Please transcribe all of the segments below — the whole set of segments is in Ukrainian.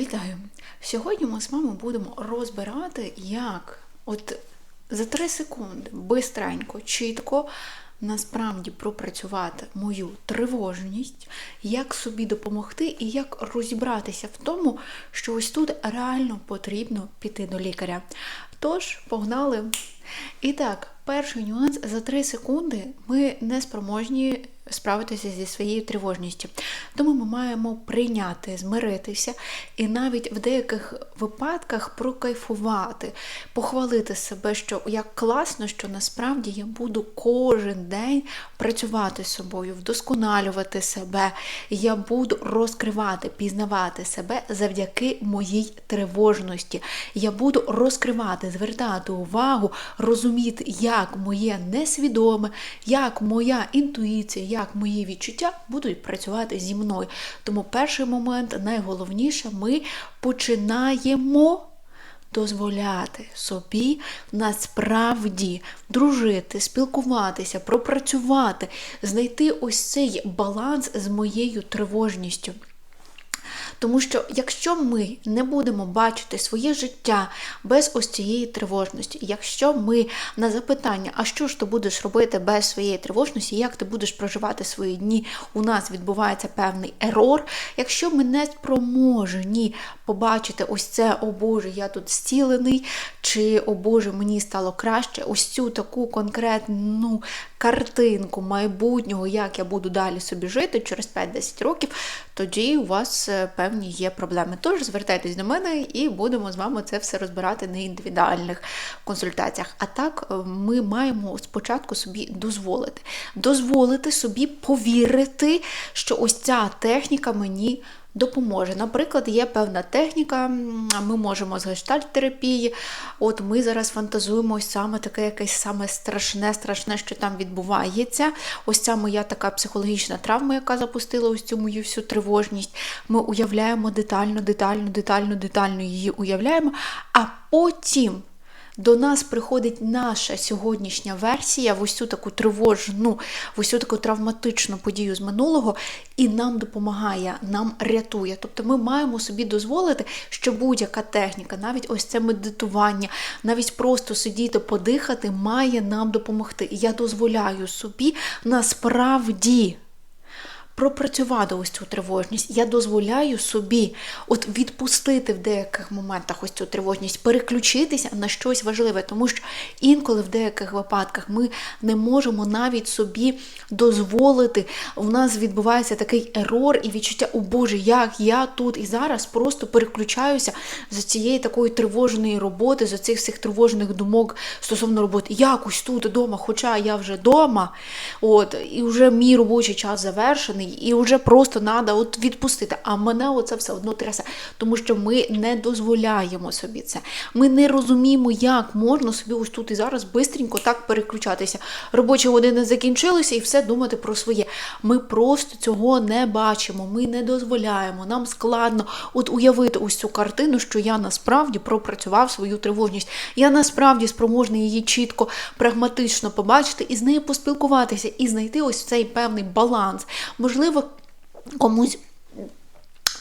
Вітаю! Сьогодні ми з вами будемо розбирати, як от за 3 секунди бистренько, чітко насправді пропрацювати мою тривожність, як собі допомогти і як розібратися в тому, що ось тут реально потрібно піти до лікаря. Тож, погнали! І так, перший нюанс за 3 секунди ми не спроможні справитися зі своєю тривожністю. Тому ми маємо прийняти, змиритися і навіть в деяких випадках прокайфувати, похвалити себе, що як класно, що насправді я буду кожен день працювати з собою, вдосконалювати себе. Я буду розкривати, пізнавати себе завдяки моїй тривожності. Я буду розкривати, звертати увагу, розуміти, як моє несвідоме, як моя інтуїція, як мої відчуття будуть працювати зі мною. Тому перший момент, найголовніше, ми починаємо. Дозволяти собі насправді дружити, спілкуватися, пропрацювати, знайти ось цей баланс з моєю тривожністю. Тому що якщо ми не будемо бачити своє життя без ось цієї тривожності, якщо ми на запитання, а що ж ти будеш робити без своєї тривожності, як ти будеш проживати свої дні, у нас відбувається певний ерор. Якщо ми не спроможні побачити ось це, о Боже, я тут зцілений, чи о Боже, мені стало краще, ось цю таку конкретну картинку майбутнього, як я буду далі собі жити через 5-10 років, тоді у вас е, певні є проблеми. Тож звертайтесь до мене і будемо з вами це все розбирати на індивідуальних консультаціях. А так, е, ми маємо спочатку собі дозволити. Дозволити собі повірити, що ось ця техніка мені допоможе. Наприклад, є певна техніка, ми можемо з гештальт-терапії, от ми зараз фантазуємо ось саме таке якесь саме страшне, страшне, що там відбувається. Ось ця моя така психологічна травма, яка запустила ось цю мою всю тривожність. Ми уявляємо детально, детально, детально, детально її уявляємо, а потім. До нас приходить наша сьогоднішня версія в цю таку тривожну, в цю таку травматичну подію з минулого, і нам допомагає, нам рятує. Тобто ми маємо собі дозволити, що будь-яка техніка, навіть ось це медитування, навіть просто сидіти, подихати, має нам допомогти. І я дозволяю собі насправді пропрацювати ось цю тривожність. Я дозволяю собі от відпустити в деяких моментах ось цю тривожність, переключитися на щось важливе, тому що інколи в деяких випадках ми не можемо навіть собі дозволити. У нас відбувається такий ерор і відчуття, о Боже, як я тут і зараз просто переключаюся з цієї такої тривожної роботи, з цих всіх тривожних думок стосовно роботи. Якось тут вдома, хоча я вже вдома, от, і вже мій робочий час завершений і вже просто треба от відпустити. А мене оце все одно трясе, тому що ми не дозволяємо собі це. Ми не розуміємо, як можна собі ось тут і зараз бистренько так переключатися. Робочі години закінчилися і все думати про своє. Ми просто цього не бачимо, ми не дозволяємо. Нам складно от уявити ось цю картину, що я насправді пропрацював свою тривожність. Я насправді спроможний її чітко, прагматично побачити і з нею поспілкуватися, і знайти ось цей певний баланс. Можливо, комусь.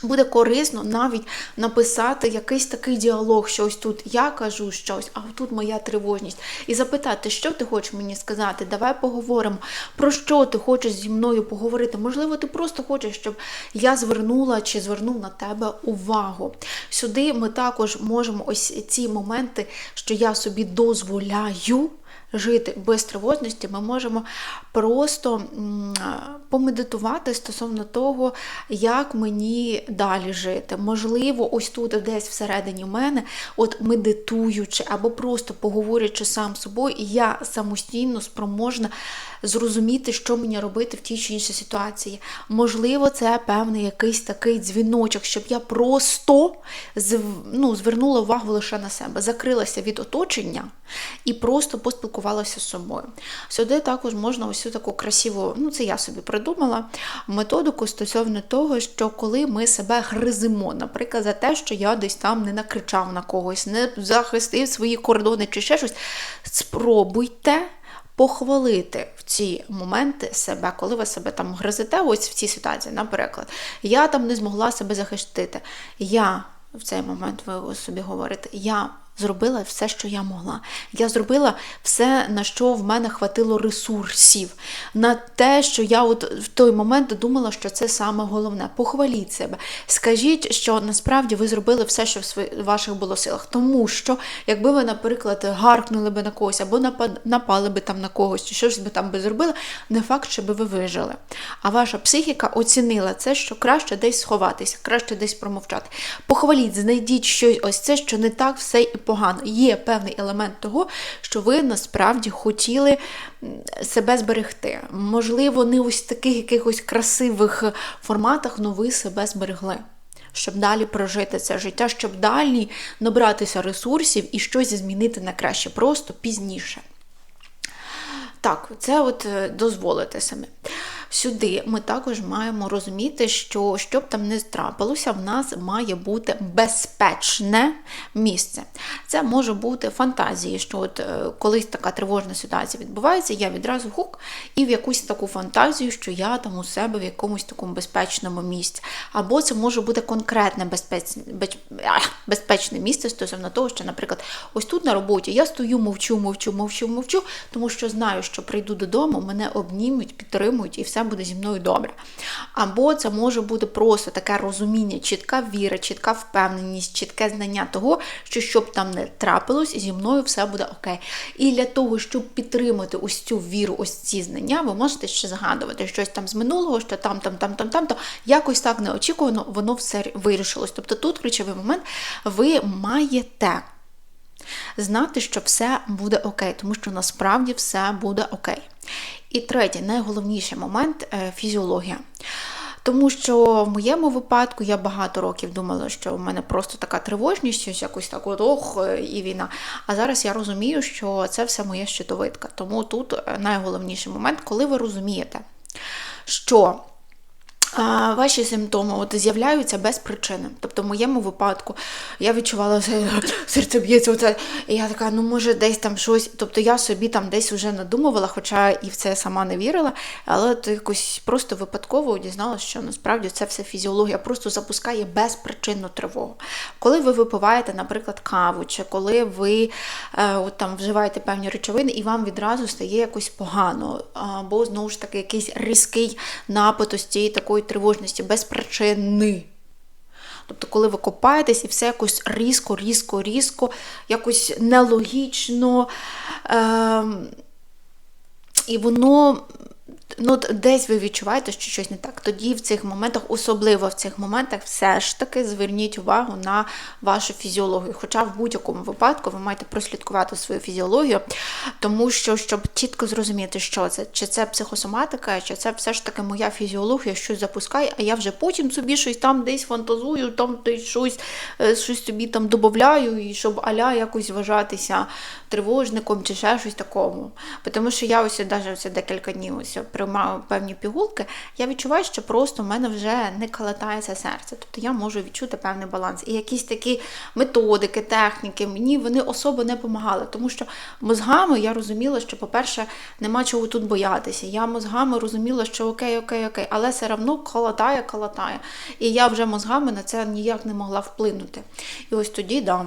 Буде корисно навіть написати якийсь такий діалог, що ось тут я кажу щось, а тут моя тривожність. І запитати, що ти хочеш мені сказати, давай поговоримо, про що ти хочеш зі мною поговорити. Можливо, ти просто хочеш, щоб я звернула чи звернув на тебе увагу. Сюди ми також можемо ось ці моменти, що я собі дозволяю жити без тривожності, ми можемо просто помедитувати стосовно того, як мені далі жити. Можливо, ось тут десь всередині мене, от медитуючи або просто поговорячи сам з собою, я самостійно спроможна зрозуміти, що мені робити в тій чи іншій ситуації. Можливо, це певний якийсь такий дзвіночок, щоб я просто ну, звернула увагу лише на себе, закрилася від оточення і просто поспілкувалася з собою. Сюди також можна ось таку красиву, ну це я собі придумала, методику стосовно того, що коли ми себе гризимо, наприклад, за те, що я десь там не накричав на когось, не захистив свої кордони чи ще щось, спробуйте похвалити в ці моменти себе, коли ви себе там гризете, ось в цій ситуації, наприклад, я там не змогла себе захистити. Я в цей момент ви собі говорите, я зробила все, що я могла. Я зробила все, на що в мене хватило ресурсів, на те, що я от в той момент думала, що це саме головне. Похваліть себе. Скажіть, що насправді ви зробили все, що в ваших було силах. Тому що, якби ви, наприклад, гаркнули би на когось або напали би там на когось, чи щось би там би зробили, не факт, що би ви вижили. А ваша психіка оцінила це, що краще десь сховатися, краще десь промовчати. Похваліть, знайдіть щось ось це, що не так все і погано. Є певний елемент того, що ви насправді хотіли себе зберегти. Можливо, не ось таких якихось красивих форматах, але ви себе зберегли. Щоб далі прожити це життя, щоб далі набратися ресурсів і щось змінити на краще, просто пізніше. Так, це от е, дозволити себе сюди ми також маємо розуміти, що щоб там не трапилося, в нас має бути безпечне місце. Це може бути фантазії, що от е, колись така тривожна ситуація відбувається, я відразу хук і в якусь таку фантазію, що я там у себе в якомусь такому безпечному місці. Або це може бути конкретне безпечне, безпечне місце стосовно того, що, наприклад, ось тут на роботі я стою, мовчу, мовчу, мовчу, мовчу, тому що знаю, що прийду додому, мене обнімуть, підтримують і все все буде зі мною добре. Або це може бути просто таке розуміння, чітка віра, чітка впевненість, чітке знання того, що щоб там не трапилось, зі мною все буде окей. І для того, щоб підтримати ось цю віру, ось ці знання, ви можете ще згадувати щось там з минулого, що там, там, там, там, там, то якось так неочікувано, воно все вирішилось. Тобто тут ключовий момент, ви маєте. Знати, що все буде окей, тому що насправді все буде окей. І третій, найголовніший момент е, фізіологія. Тому що в моєму випадку я багато років думала, що в мене просто така тривожність, щось якось так от ох, е, і війна. А зараз я розумію, що це все моя щитовидка. Тому тут е, найголовніший момент, коли ви розумієте, що Ваші симптоми от з'являються без причини. Тобто, в моєму випадку я відчувала серце б'ється, оце, і я така, ну може, десь там щось. Тобто я собі там десь вже надумувала, хоча і в це сама не вірила, але то якось просто випадково дізналася, що насправді це все фізіологія просто запускає безпричинну тривогу. Коли ви випиваєте, наприклад, каву, чи коли ви е, от там вживаєте певні речовини, і вам відразу стає якось погано, або знову ж таки якийсь різкий цієї такої такої тривожності без причини. Тобто, коли ви копаєтесь і все якось різко, різко, різко, якось нелогічно. Е- і воно ну, десь ви відчуваєте, що щось не так. Тоді в цих моментах, особливо в цих моментах, все ж таки зверніть увагу на вашу фізіологію. Хоча в будь-якому випадку ви маєте прослідкувати свою фізіологію, тому що, щоб чітко зрозуміти, що це, чи це психосоматика, чи це все ж таки моя фізіологія, щось запускає, а я вже потім собі щось там десь фантазую, там десь щось е, щось собі там додаю, і щоб аля якось вважатися тривожником чи ще щось такому. Тому що я ось навіть декілька днів ось приймаю певні пігулки, я відчуваю, що просто в мене вже не калатається серце. Тобто я можу відчути певний баланс. І якісь такі методики, техніки, мені вони особо не допомагали, тому що мозгами я розуміла, що, по-перше, нема чого тут боятися. Я мозгами розуміла, що окей, окей, окей, але все одно калатає, калатає. І я вже мозгами на це ніяк не могла вплинути. І ось тоді, да.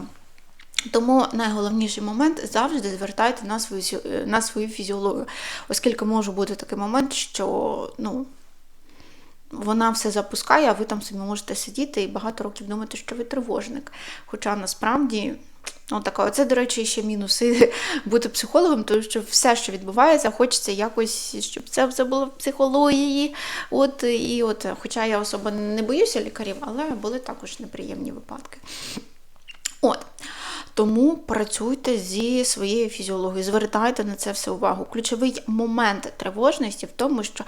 Тому найголовніший момент завжди звертайте на свою на свою фізіологію, оскільки може бути такий момент, що ну, вона все запускає, а ви там собі можете сидіти і багато років думати, що ви тривожник. Хоча насправді, ну така, це, до речі, ще мінуси бути психологом, тому що все, що відбувається, хочеться якось, щоб це все було в психології. От, і от, Хоча я особо не боюся лікарів, але були також неприємні випадки. От. Тому працюйте зі своєю фізіологією, звертайте на це все увагу. Ключовий момент тривожності в тому, що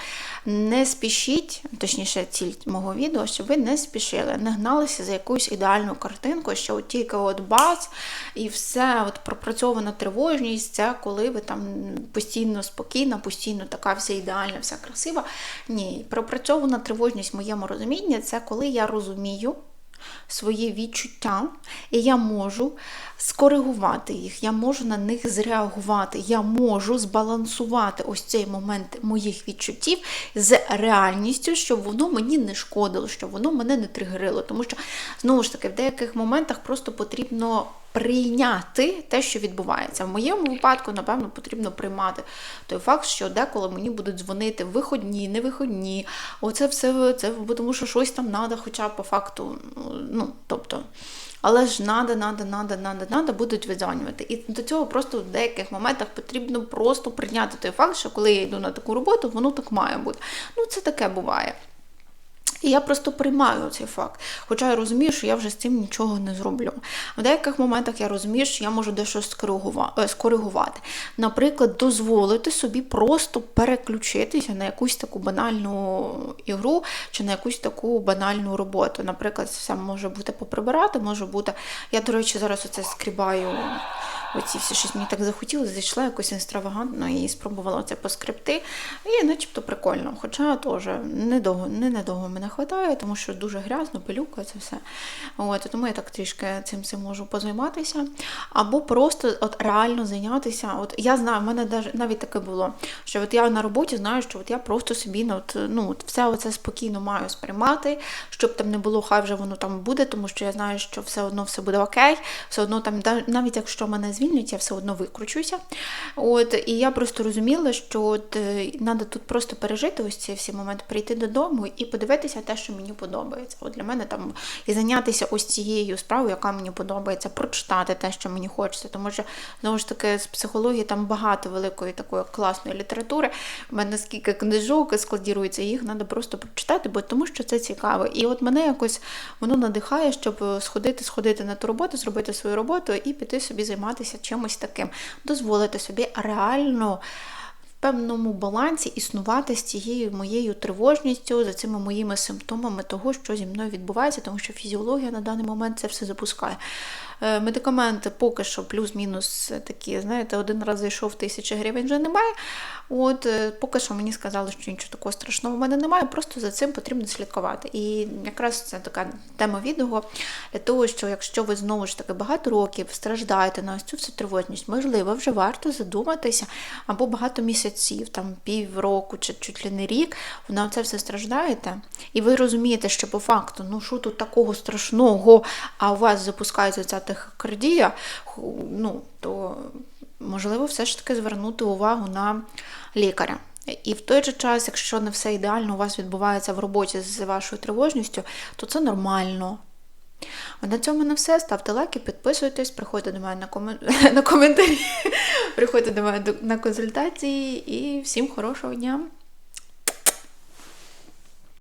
не спішіть, точніше, ціль мого відео, щоб ви не спішили, не гналися за якусь ідеальну картинку, що от тільки от бац, і все от пропрацьована тривожність, це коли ви там постійно спокійна, постійно така вся ідеальна, вся красива. Ні, пропрацьована тривожність в моєму розумінні це коли я розумію свої відчуття, і я можу скоригувати їх, я можу на них зреагувати, я можу збалансувати ось цей момент моїх відчуттів з реальністю, щоб воно мені не шкодило, щоб воно мене не тригерило. Тому що, знову ж таки, в деяких моментах просто потрібно. Прийняти те, що відбувається. В моєму випадку, напевно, потрібно приймати той факт, що деколи мені будуть дзвонити виходні, невиходні. Оце все це, тому що щось там треба, хоча по факту, ну, тобто. Але ж надо, надо, надо, надо, надо будуть видзвонювати. І до цього просто в деяких моментах потрібно просто прийняти той факт, що коли я йду на таку роботу, воно так має бути. Ну, це таке буває. І я просто приймаю цей факт. Хоча я розумію, що я вже з цим нічого не зроблю. В деяких моментах я розумію, що я можу дещо е, скоригувати. Наприклад, дозволити собі просто переключитися на якусь таку банальну ігру чи на якусь таку банальну роботу. Наприклад, це може бути поприбирати, може бути. Я, до речі, зараз оце скрібаю оці всі щось мені так захотілося, зайшла якось інстравагантно і спробувала це по скрипти. І начебто прикольно. Хоча теж недовго не недовго мене вистачає, тому що дуже грязно, пилюка, це все. От, Тому я так трішки цим цим можу позайматися. Або просто от реально зайнятися. От Я знаю, в мене навіть таке було, що от я на роботі знаю, що от я просто собі от, ну, от все це спокійно маю сприймати, щоб там не було, хай вже воно там буде, тому що я знаю, що все одно все буде окей, все одно там, навіть якщо мене звільнять, звільнять, я все одно викручуся. От, І я просто розуміла, що от, треба тут просто пережити ось ці всі моменти, прийти додому і подивитися те, що мені подобається. От Для мене там і зайнятися ось цією справою, яка мені подобається, прочитати те, що мені хочеться. Тому що, знову ж таки, з психології там багато великої такої класної літератури. У мене скільки книжок складірується, їх треба просто прочитати, бо тому що це цікаво. І от мене якось воно надихає, щоб сходити, сходити на ту роботу, зробити свою роботу і піти собі займатися чимось таким, дозволити собі реально. Певному балансі існувати з цією моєю тривожністю, за цими моїми симптомами того, що зі мною відбувається, тому що фізіологія на даний момент це все запускає. Е, медикаменти поки що плюс-мінус такі, знаєте, один раз зайшов тисячі гривень вже немає. От е, Поки що мені сказали, що нічого такого страшного в мене немає, просто за цим потрібно слідкувати. І якраз це така тема відео для того, що якщо ви знову ж таки багато років страждаєте на ось цю всю тривожність, можливо, вже варто задуматися, або багато місяців, там півроку чи чуть ли не рік, ви на це все страждаєте. І ви розумієте, що по факту, ну що тут такого страшного, а у вас запускається ця тахікардія, ну, то можливо все ж таки звернути увагу на лікаря. І в той же час, якщо не все ідеально у вас відбувається в роботі з вашою тривожністю, то це нормально. На цьому на все. Ставте лайки, підписуйтесь, приходьте до мене на, комен... на коментарі, приходьте до мене на консультації і всім хорошого дня!